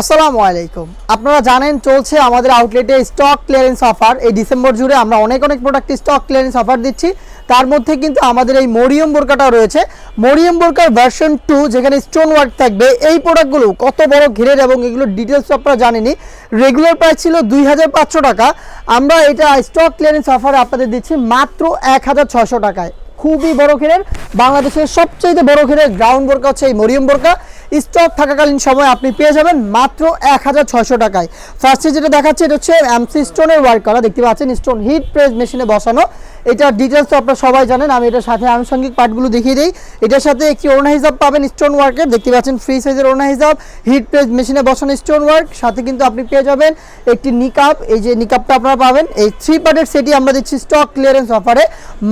আসসালামু আলাইকুম। আপনারা জানেন চলছে আমাদের আউটলেটে স্টক ক্লিয়ারেন্স অফার এই ডিসেম্বর জুড়ে আমরা অনেক অনেক প্রোডাক্ট স্টক ক্লিয়ারেন্স অফার দিচ্ছি। তার মধ্যে কিন্তু আমাদের এই মরিয়ম বোরকাটাও রয়েছে। মরিয়ম বোরকার ভার্সন টু যেখানে স্টোন ওয়ার্ক থাকবে, এই প্রোডাক্টগুলো কত বড় ঘিরের এবং এগুলোর ডিটেলস আপনারা জানেনি রেগুলার প্রাইস ছিল দুই হাজার পাঁচশো টাকা। আমরা এটা স্টক ক্লিয়ারেন্স অফারে আপনাদের দিচ্ছি মাত্র এক টাকায়। খুবই বড় ঘেরের, বাংলাদেশের সবচেয়ে বড় ঘেরের গ্রাউন্ড বোরকা হচ্ছে এই মরিয়ম বোরকা স্টক থাকাকালীন সময় আপনি পেয়ে যাবেন মাত্র এক হাজার ছয়শো টাকায়। ফার্স্টে যেটা দেখাচ্ছে, এটা হচ্ছে এমসি স্টোনের ওয়ার্ক করা দেখতে পাচ্ছেন? স্টোন হিট প্রেস মেশিনে বসানো। এটার ডিটেলস তো আপনারা সবাই জানেন, আমি এটার সাথে আনুষঙ্গিক পার্টগুলো দেখিয়ে দিই। এটার সাথে একটি ওড়না হিসাব পাবেন স্টোন ওয়ার্কের দেখতে পাচ্ছেন ফ্রি সাইজের ওড়না হিসাব। হিট প্রেস মেশিনে বসানো স্টোন ওয়ার্ক সাথে কিন্তু আপনি পেয়ে যাবেন একটি নিকাপ এই যে নিকাপটা আপনারা পাবেন, এই থ্রি পার্টের সেটি আমরা দিচ্ছি স্টক ক্লিয়ারেন্স অফারে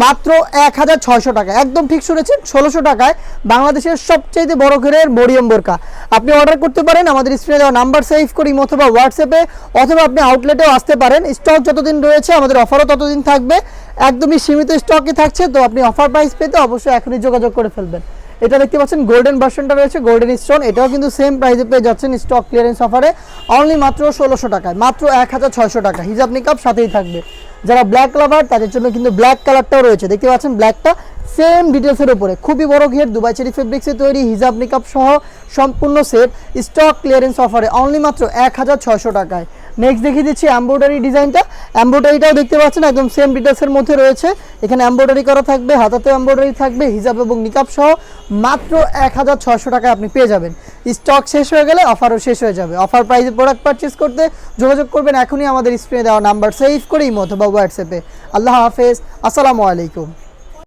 মাত্র এক হাজার ছয়শো টাকা একদম ঠিক শুনেছেন, ষোলোশো টাকায় বাংলাদেশের সবচেয়ে বড় ঘেরের মরিয়ম বোরকা আপনি অর্ডার করতে পারেন, আমাদের স্ক্রিনে দেওয়া নাম্বার সেভ করি অথবা হোয়াটসঅ্যাপে অথবা আপনি আউটলেটেও আসতে পারেন। স্টক যতদিন রয়েছে, আমাদের অফারও ততদিন থাকবে। একদমই সীমিত স্টকে থাকছে, তো আপনি অফার প্রাইস পেতে অবশ্যই এখনই যোগাযোগ করে ফেলবেন। এটা দেখতে পাচ্ছেন গোল্ডেন ভার্সনটা রয়েছে গোল্ডেন স্টোন এটাও কিন্তু সেম প্রাইসে পেয়ে যাচ্ছেন স্টক ক্লিয়ারেন্স অফারে অনলি মাত্র ষোলোশো টাকায়, মাত্র এক হাজার ছয়শো টাকা। হিজাব নিকাপ সাথেই থাকবে। যারা ব্ল্যাক লাভার তাদের জন্য কিন্তু ব্ল্যাক কালারটাও রয়েছে। দেখতে পাচ্ছেন ব্ল্যাকটা সেম ডিটেলসের উপরে। খুবই বড় ঘের, দুবাই চেরি ফেব্রিক্সে তৈরি, হিজাব নিকাপ সহ সম্পূর্ণ সেট স্টক ক্লিয়ারেন্স অফারে অনলি মাত্র এক হাজার ছয়শো টাকায়। নেক্সট দেখিয়ে দিচ্ছি এম্ব্রয়ডারি ডিজাইনটা এম্ব্রয়ডারিটাও দেখতে পাচ্ছেন, একদম সেম ডিটেলসের মধ্যে রয়েছে। এখানে এম্ব্রয়ডারি করা থাকবে, হাতাতে এম্ব্রয়ডারি থাকবে, হিজাব এবং নিকাপ সহ মাত্র এক হাজার ছয়শো টাকায় আপনি পেয়ে যাবেন। স্টক শেষ হয়ে গেলে অফারও শেষ হয়ে যাবে। অফার প্রাইসে প্রোডাক্ট পারচেস করতে যোগাযোগ করবেন এখনই আমাদের স্ক্রিনে দেওয়া নাম্বার সেভ করেই অথবা হোয়াটসঅ্যাপে আল্লাহ হাফেজ, আসসালামু আলাইকুম।